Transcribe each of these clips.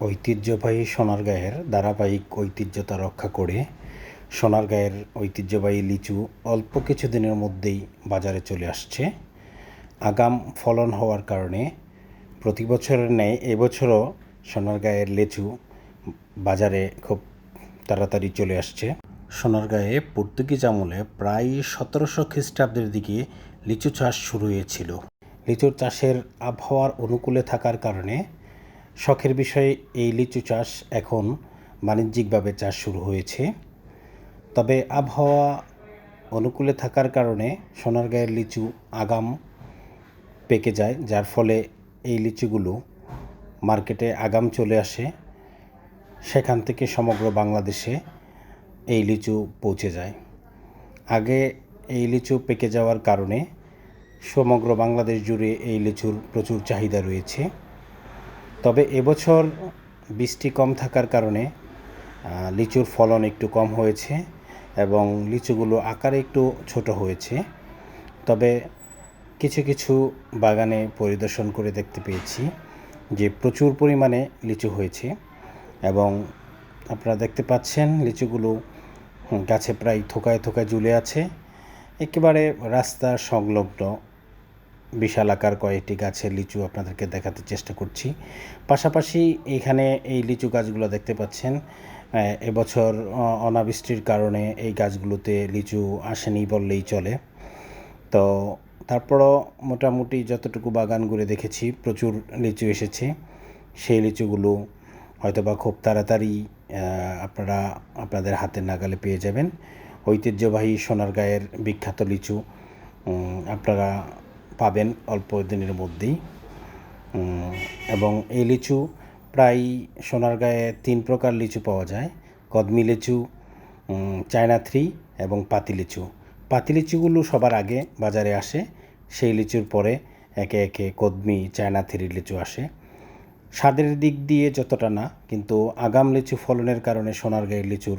ঐতিহ্যবাহী সোনারগাঁয়ের ধারাবাহিক ঐতিহ্যতা রক্ষা করে সোনারগাঁয়ের ঐতিহ্যবাহী লিচু অল্প কিছু দিনের মধ্যেই বাজারে চলে আসছে। আগাম ফলন হওয়ার কারণে প্রতি বছরের ন্যায় এবছরও সোনারগাঁয়ের লিচু বাজারে খুব তাড়াতাড়ি চলে আসছে। সোনারগাঁয়ে পর্তুগিজ আমলে প্রায় সতেরোশো খ্রিস্টাব্দের দিকে লিচু চাষ শুরু হয়েছিল। লিচুর চাষের আবহাওয়ার অনুকূলে থাকার কারণে শখের বিষয়ে এই লিচু চাষ এখন বাণিজ্যিকভাবে চাষ শুরু হয়েছে। তবে আবহাওয়া অনুকূলে থাকার কারণে সোনারগাঁয়ের লিচু আগাম পেকে যায়, যার ফলে এই লিচুগুলো মার্কেটে আগাম চলে আসে। সেখান থেকে সমগ্র বাংলাদেশে এই লিচু পৌঁছে যায়। আগে এই লিচু পেকে যাওয়ার কারণে সমগ্র বাংলাদেশ জুড়ে এই লিচুর প্রচুর চাহিদা রয়েছে। তবে এবছর বৃষ্টি কম থাকার কারণে লিচুর ফলন একটু কম হয়েছে এবং লিচুগুলো আকারে একটু ছোট হয়েছে। তবে কিছু কিছু বাগানে পরিদর্শন করে দেখতে পেয়েছি যে প্রচুর পরিমাণে লিচু হয়েছে এবং আপনারা দেখতে পাচ্ছেন লিচুগুলো গাছে প্রায় থোকায় থোকায় ঝুলে আছে। একেবারে রাস্তা সংলগ্ন বিশাল আকার কয়েকটি গাছের লিচু আপনাদেরকে দেখাতে চেষ্টা করছি। পাশাপাশি এখানে এই লিচু গাছগুলো দেখতে পাচ্ছেন এবছর অনাবৃষ্টির কারণে এই গাছগুলোতে লিচু আসেনি বললেই চলে। তো তারপরও মোটামুটি যতটুকু বাগান ঘুরে দেখেছি, প্রচুর লিচু এসেছে। সেই লিচুগুলো হয়তোবা খুব তাড়াতাড়ি আপনারা আপনাদের হাতের নাগালে পেয়ে যাবেন। ঐতিহ্যবাহী সোনারগাঁয়ের বিখ্যাত লিচু আপনারা পাবেন অল্প দিনের মধ্যেই। এবং এই লিচু প্রায় সোনারগাঁয়ে তিন প্রকার লিচু পাওয়া যায়। কদমি লিচু চায়না থ্রি এবং পাতি লিচু। পাতি লিচুগুলো সবার আগে বাজারে আসে। সেই লিচুর পরে একে একে কদমি, চায়না থ্রি লিচু আসে। স্বাদের দিক দিয়ে যতটা না, কিন্তু আগাম লিচু ফলনের কারণে সোনারগাঁয়ের লিচুর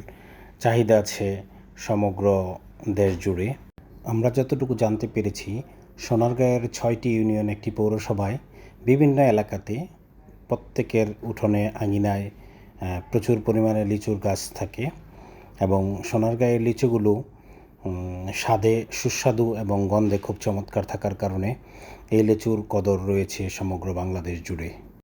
চাহিদা আছে সমগ্র দেশ জুড়ে আমরা যতটুকু জানতে পেরেছি সোনারগাঁয়ের ছয়টি ইউনিয়ন একটি পৌরসভায় বিভিন্ন এলাকাতে প্রত্যেকের উঠোনে আঙিনায় প্রচুর পরিমাণে লিচুর গাছ থাকে এবং সোনারগাঁয়ের লিচুগুলো স্বাদে সুস্বাদু এবং গন্ধে খুব চমৎকার থাকার কারণে এই লিচুর কদর রয়েছে সমগ্র বাংলাদেশ জুড়ে।